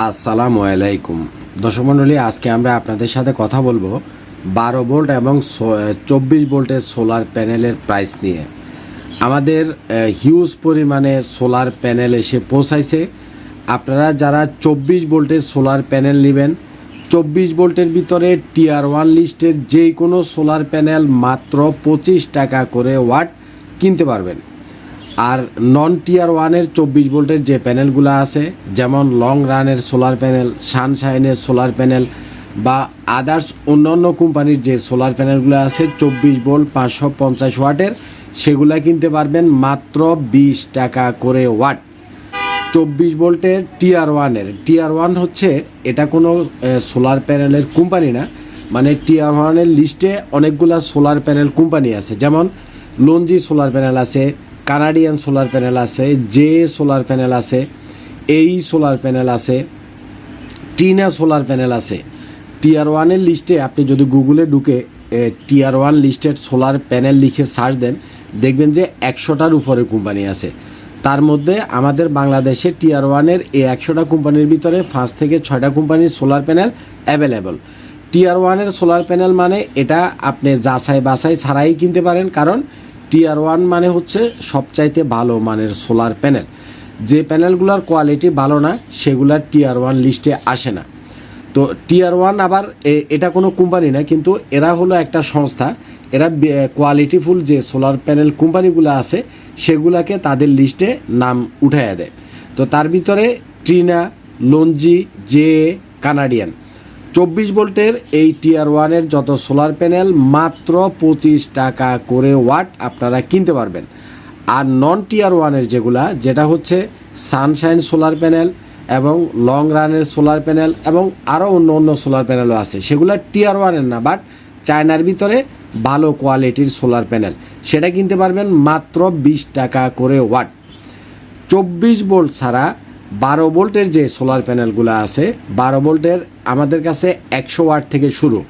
আসসালামু আলাইকুম। দর্শক মণ্ডলী, আজকে আমরা আপনাদের সাথে কথা বলব বারো ভোল্ট এবং চব্বিশ ভোল্টের সোলার প্যানেলের প্রাইস নিয়ে। আমাদের হিউজ পরিমাণে সোলার প্যানেল এসে পৌঁছাইছে। আপনারা যারা চব্বিশ ভোল্টের সোলার প্যানেল নেবেন, চব্বিশ ভোল্টের ভিতরে টিআর ওয়ান লিস্টের যে কোনো সোলার প্যানেল মাত্র পঁচিশ টাকা করে ওয়াট কিনতে পারবেন। আর নন টিয়ার ওয়ানের চব্বিশ ভোল্টের যে প্যানেলগুলো আছে, যেমন লং রানের সোলার প্যানেল সানশাইনের সোলার প্যানেল বা আদার্স অন্যান্য কোম্পানির যে সোলার প্যানেলগুলো আছে, চব্বিশ ভোল্ট পাঁচশো পঞ্চাশ ওয়াটের, সেগুলো কিনতে পারবেন মাত্র বিশ টাকা করে ওয়াট। চব্বিশ ভোল্টের টিআর ওয়ানের টিআর ওয়ান হচ্ছে এটা কোনো সোলার প্যানেলের কোম্পানি না মানে টিআর ওয়ানের লিস্টে অনেকগুলা সোলার প্যানেল কোম্পানি আছে, যেমন লঞ্জি সোলার প্যানেল আছে কানাডিয়ান সোলার প্যানেল আছে জে সোলার প্যানেল আছে এই সোলার প্যানেল আছে টিনা সোলার প্যানেল আছে। টিআর ওয়ানের লিস্টে আপনি যদি গুগলে ঢুকে TR one listed solar panel লিখে সার্চ দেন, দেখবেন যে একশোটার উপরে কোম্পানি আছে। তার মধ্যে আমাদের বাংলাদেশে টিআর ওয়ানের এই একশোটা কোম্পানির ভিতরে পাঁচ থেকে ছয়টা কোম্পানির সোলার প্যানেল অ্যাভেলেবল টিআর ওয়ানের সোলার প্যানেল মানে এটা আপনি যাচাই বাছাই ছাড়াই কিনতে পারেন, কারণ টিআর ওয়ান মানে হচ্ছে সবচাইতে ভালো মানের সোলার প্যানেল। যে প্যানেলগুলোর কোয়ালিটি ভালো না সেগুলার টিআর ওয়ান লিস্টে আসে না। তো টিআর ওয়ান আবার এটা কোনো কোম্পানি না, কিন্তু এরা হলো একটা সংস্থা। এরা কোয়ালিটিফুল যে সোলার প্যানেল কোম্পানিগুলো আছে, সেগুলাকে তাদের লিস্টে নাম উঠাইয়া দেয়। তো তার ভিতরে ট্রিনা লঞ্জি, জে কানাডিয়ান। চব্বিশ ভোল্টের এই টিআর ওয়ানের যত সোলার প্যানেল মাত্র পঁচিশ টাকা করে ওয়াট আপনারা কিনতে পারবেন। আর নন টিআর ওয়ানের যেগুলা, যেটা হচ্ছে সানশাইন সোলার প্যানেল এবং লং রানের সোলার প্যানেল এবং আরও অন্য অন্য সোলার প্যানেলও আছে। সেগুলো টিআর ওয়ানের না বাট চায়নার ভিতরে ভালো কোয়ালিটির সোলার প্যানেল সেটা কিনতে পারবেন মাত্র বিশ টাকা করে ওয়াট চব্বিশ বোল্ট ছাড়া বারো ভোল্টের যে সোলার প্যানেলগুলো আছে, বারো ভোল্টের আমাদের কাছে একশো ওয়াট থেকে শুরু।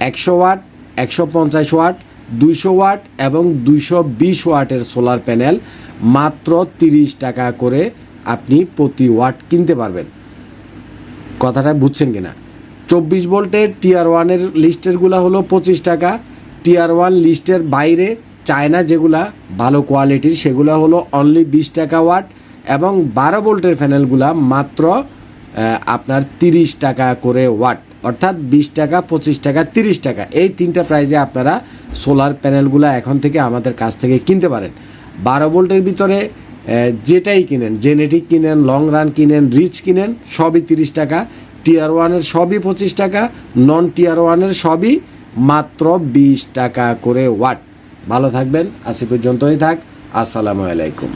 একশো ওয়াট, একশো পঞ্চাশ ওয়াট, দুইশো ওয়াট এবং দুইশো বিশ ওয়াটের সোলার প্যানেল মাত্র তিরিশ টাকা করে আপনি প্রতি ওয়াট কিনতে পারবেন। কথাটা বুঝছেন কিনা? চব্বিশ ভোল্টের টিআর ওয়ানের লিস্টেরগুলো হলো পঁচিশ টাকা। টিআর ওয়ান লিস্টের বাইরে চায়না যেগুলা ভালো কোয়ালিটির সেগুলো হলো অনলি বিশ টাকা ওয়াট। এবং বারো ভোল্টের প্যানেলগুলা মাত্র আপনার তিরিশ টাকা করে ওয়াট, অর্থাৎ বিশ টাকা, পঁচিশ টাকা, তিরিশ টাকা। এই তিনটা প্রাইজে আপনারা সোলার প্যানেলগুলা এখন থেকে আমাদের কাছ থেকে কিনতে পারেন। বারো ভোল্টের ভিতরে যেটাই কিনেন জেনেটিক কিনেন লং রান কিনেন রিচ কিনেন, সবই তিরিশ টাকা। টিয়ার ওয়ানের সবই পঁচিশ টাকা নন টিয়ার ওয়ানের সবই মাত্র বিশ টাকা করে ওয়াট। ভালো থাকবেন, আজকে পর্যন্তই থাক, আসসালামু আলাইকুম।